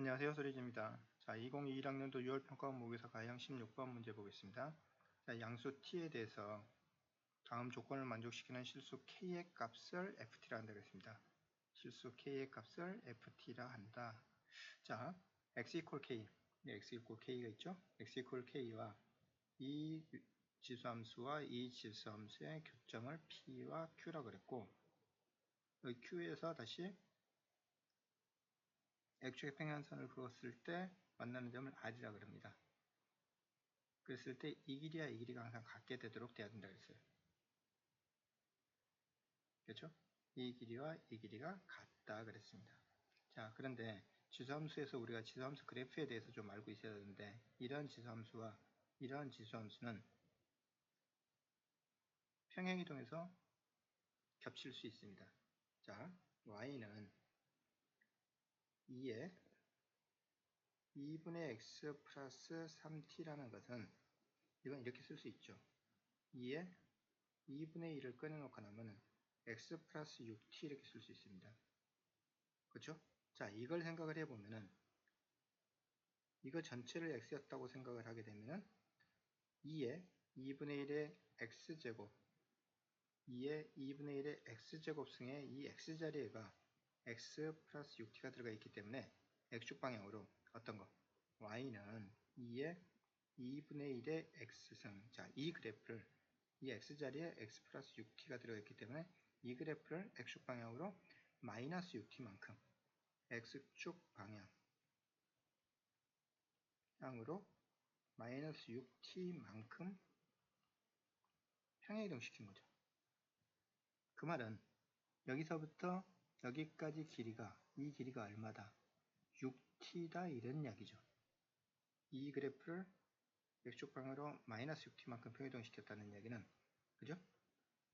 안녕하세요 소리지입니다. 자 2021학년도 6월 평가 목에서 가형 16번 문제 보겠습니다. 자, 양수 t에 대해서 다음 조건을 만족시키는 실수 k의 값을 ft라 한다 그랬습니다. 실수 k의 값을 ft라 한다. 자 x equal k 네, x equal k가 있죠. x equal k와 이 지수함수와 이 지수함수의 교점을 p와 q라 그랬고 여기 q에서 다시 X축의 평행선을 그었을 때 만나는 점을 R이라 그럽니다. 그랬을 때 이 길이와 이 길이가 항상 같게 되도록 돼야 된다 그랬어요. 그렇죠? 이 길이와 이 길이가 같다 그랬습니다. 자, 그런데 지수함수에서 우리가 지수함수 그래프에 대해서 좀 알고 있어야 되는데 이러한 지수함수와 이러한 지수함수는 평행이동에서 겹칠 수 있습니다. 자, y는 2에 2분의 x 플러스 3t라는 것은 이건 이렇게 쓸 수 있죠. 2에 2분의 1을 꺼내놓고 나면 x 플러스 6t 이렇게 쓸 수 있습니다. 그렇죠? 자, 이걸 생각을 해보면은 이거 전체를 x였다고 생각을 하게 되면은 2에 2분의 1의 x제곱 2에 2분의 1의 x제곱 승에 이 x자리가 x 플러스 6t가 들어가 있기 때문에 x축 방향으로 어떤 거? y는 2의 2분의 1의 x승 자, 이 그래프를 이 x자리에 x 플러스 6t가 들어가 있기 때문에 이 그래프를 x축 방향으로 마이너스 6t만큼 x축 방향 향으로 마이너스 6t만큼 평행이동 시킨 거죠. 그 말은 여기서부터 여기까지 길이가 이 길이가 얼마다? 6t다 이런 이야기죠. 이 그래프를 x축 방으로 마이너스 6t만큼 평이동 시켰다는 이야기는 그죠?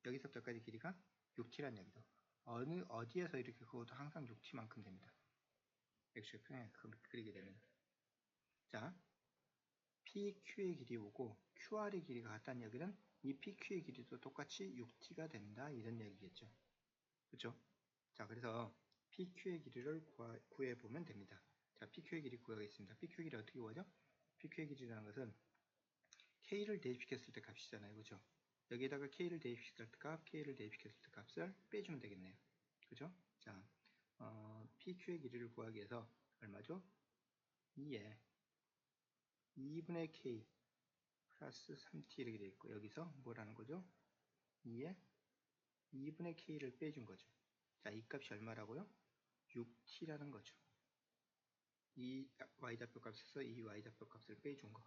여기서부터 여기까지 길이가 6t라는 이야기죠. 어느 어디에서 이렇게 그것도 항상 6t만큼 됩니다. x축 평행 그리게 되면 자 PQ의 길이 오고 QR의 길이가 같다는 이야기는 이 PQ의 길이도 똑같이 6t가 된다 이런 이야기겠죠. 그렇죠? 자, 그래서 PQ의 길이를 구해 보면 됩니다. 자, PQ의 길이 구하겠습니다. PQ의 길이 어떻게 구하죠? PQ의 길이라는 것은 K를 대입시켰을 때 값이잖아요. 그죠? 여기에다가 K를 대입시켰을 때 값, K를 대입시켰을 때 값을 빼주면 되겠네요. 그죠? 자, 어, PQ의 길이를 구하기 위해서 얼마죠? 2에 2분의 K 플러스 3T 이렇게 되어 있고 여기서 뭐라는 거죠? 2에 2분의 K를 빼준 거죠. 자, 이 값이 얼마라고요? 6t라는 거죠. 이 y좌표 값에서 이 y좌표 값을 빼준 거.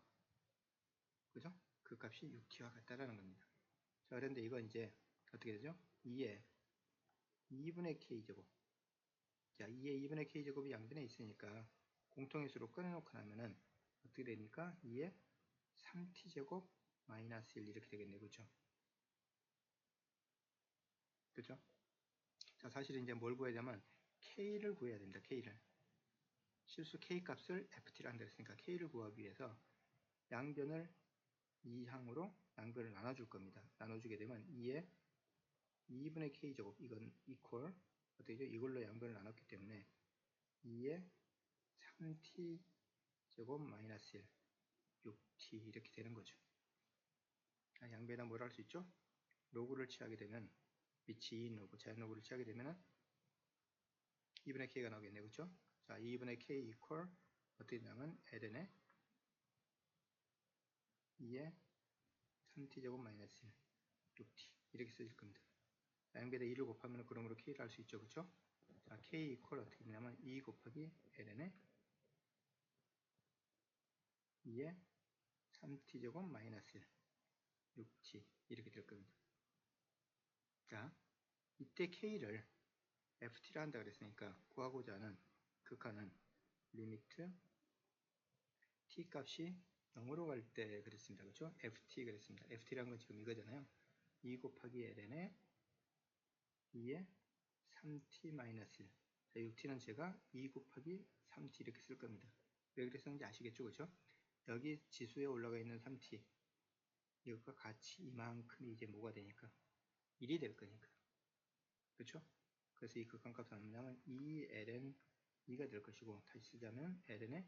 그죠? 그 값이 6t와 같다라는 겁니다. 자, 그런데 이건 이제 어떻게 되죠? 2에 2분의 k제곱. 자, 2에 2분의 k제곱이 양변에 있으니까 공통의 수로 꺼내놓고 나면은 어떻게 됩니까? 2에 3t제곱 마이너스 1 이렇게 되겠네요. 그죠? 그죠? 자, 사실 이제 뭘 구해야 되면 K를 구해야 됩니다. K를. 실수 K 값을 FT라 한다 했으니까 K를 구하기 위해서 양변을 이 항으로 양변을 나눠줄 겁니다. 나눠주게 되면 2에 2분의 K제곱 이건 equal 어떻게 되죠? 이걸로 양변을 나눴기 때문에 2에 3t 제곱 마이너스 1 6t 이렇게 되는 거죠. 양변에다 뭘할 수 있죠? 로그를 취하게 되면 위치 2인 로그, 자연 로그를 취하게 되면은 2분의 k가 나오겠네요. 그쵸? 자, 2분의 k equal 어떻게 되냐면 ln에 2에 3t제곱 마이너스 1, 6t 이렇게 쓰실 겁니다. 양변에 2를 곱하면 그러므로 k를 할수 있죠. 그쵸? 자, k equal 어떻게 되냐면 2 곱하기 ln에 2에 3t제곱 마이너스 1, 6t 이렇게 될 겁니다. 자, 이때 K를 FT라 한다 그랬으니까 구하고자 하는 극한은 리미트 T 값이 0으로 갈 때 그랬습니다. 그렇죠? FT 그랬습니다. FT라는 건 지금 이거잖아요. 2 곱하기 ln에 2에 3t-1 자, 6t는 제가 2 곱하기 3t 이렇게 쓸 겁니다. 왜 그랬었는지 아시겠죠? 그죠? 여기 지수에 올라가 있는 3t 이것과 같이 이만큼이 이제 뭐가 되니까 1이 될 거니까. 그렇죠? 그래서 이 극한값은 얼마냐면 2ln 2가 될 것이고 다시 쓰자면 ln의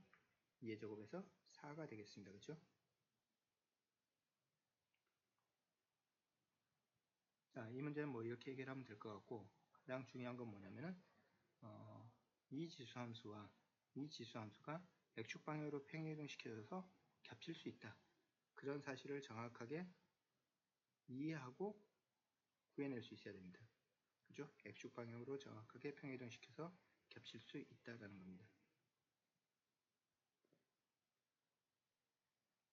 2의 제곱에서 4가 되겠습니다. 그죠? 자, 이 문제는 뭐 이렇게 해결하면 될 것 같고 가장 중요한 건 뭐냐면은 어, 이 지수함수와 이 지수함수가 x축 방향으로 평행이동시켜서 겹칠 수 있다. 그런 사실을 정확하게 이해하고 구해낼 수 있어야 됩니다. 그죠? x축 방향으로 정확하게 평행이동시켜서 겹칠 수 있다는 겁니다.